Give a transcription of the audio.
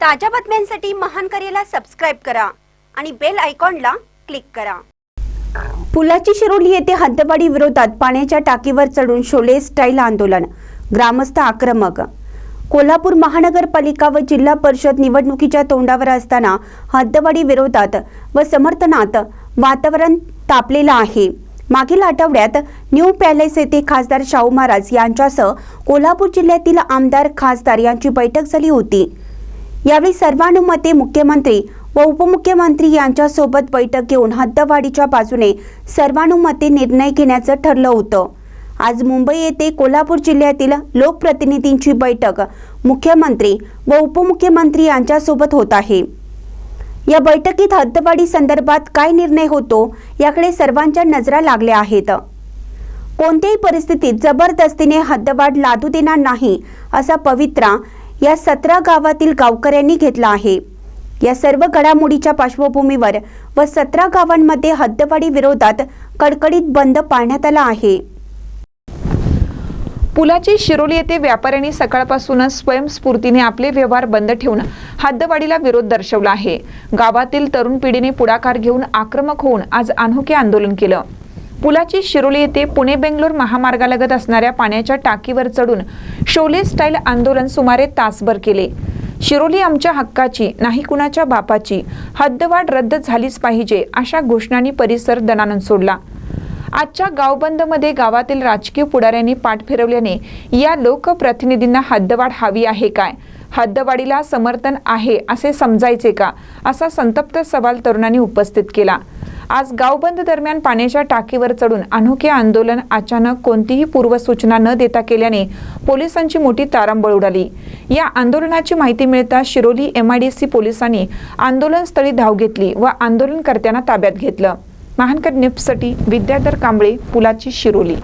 ताज्या बातम्यांसाठी महान करेला सबस्क्राईब करा आणि बेल आयकॉनला क्लिक करा. पुलाची शिरोली येथे हद्दवाडी विरोधात पाण्याच्या टाकीवर चढून शोले स्टाईल आंदोलन ग्रामस्थ आक्रमक. कोल्हापूर महानगरपालिका व जिल्हा परिषद निवडणुकीच्या तोंडावर असताना हद्दवाडी विरोधात व समर्थनात वातावरण तापलेलं आहे. मागील आठवड्यात न्यू पॅलेस येथे खासदार शाहू महाराज यांच्यासह कोल्हापूर जिल्ह्यातील आमदार खासदार यांची बैठक झाली होती. यावेळी सर्वानुमते मुख्यमंत्री व उपमुख्यमंत्री यांच्यासोबत बैठक घेऊन हद्दवाढीच्या बाजूने सर्वानुमते निर्णय घेण्याचं ठरलं होतं. आज मुंबई येथे कोल्हापूर जिल्ह्यातील लोकप्रतिनिधींची बैठक मुख्यमंत्री व उपमुख्यमंत्री यांच्यासोबत होत आहे. या बैठकीत हद्दवाढी संदर्भात काय निर्णय होतो याकडे सर्वांच्या नजरा लागल्या आहेत. कोणत्याही परिस्थितीत जबरदस्तीने हद्दवाढ लादू देणार नाही असा पवित्रा या सतरा गावातील गावकऱ्यांनी घेतला आहे. या सर्व घडामोडीच्या पार्श्वभूमीवर व सतरा गावांमध्ये हद्दवाढी विरोधात कडकडीत बंद पाळण्यात आला आहे. पुलाची शिरोली येथे व्यापाऱ्यांनी सकाळपासूनच स्वयंस्फूर्तीने आपले व्यवहार बंद ठेवून हद्दवाढीला विरोध दर्शवला आहे. गावातील तरुण पिढीने पुढाकार घेऊन आक्रमक होऊन आज अनोखे आंदोलन केलं. पुलाची शिरोली येथे पुणे बेंगलोर महामार्गालगत असणाऱ्या पाण्याच्या टाकीवर चढून शोले स्टाईल आंदोलन सुमारे तासभर केले. शिरोली आमच्या हक्काची नाही कुणाच्या बापाची. हद्दवाढ रद्द झालीच पाहिजे अशा घोषणांनी परिसर दणानंद सोडला. आजच्या गावबंदमध्ये गावातील राजकीय पुढाऱ्यांनी पाठ फिरवल्याने या लोकप्रतिनिधींना हद्दवाढ हवी आहे काय? हद्दवाढीला समर्थन आहे असे समजायचे का? असा संतप्त सवाल तरुणांनी उपस्थित केला. आज गावबंद दरम्यान पाण्याच्या टाकीवर चढून अनोखे आंदोलन अचानक कोणतीही पूर्वसूचना न देता केल्याने पोलिसांची मोठी तारांबळ उडाली. या आंदोलनाची माहिती मिळताच शिरोली एमआयडीसी पोलिसांनी आंदोलनस्थळी धाव घेतली व आंदोलनकर्त्यांना ताब्यात घेतलं. महानकर निप्ससाठी विद्याधर कांबळे पुलाची शिरोली.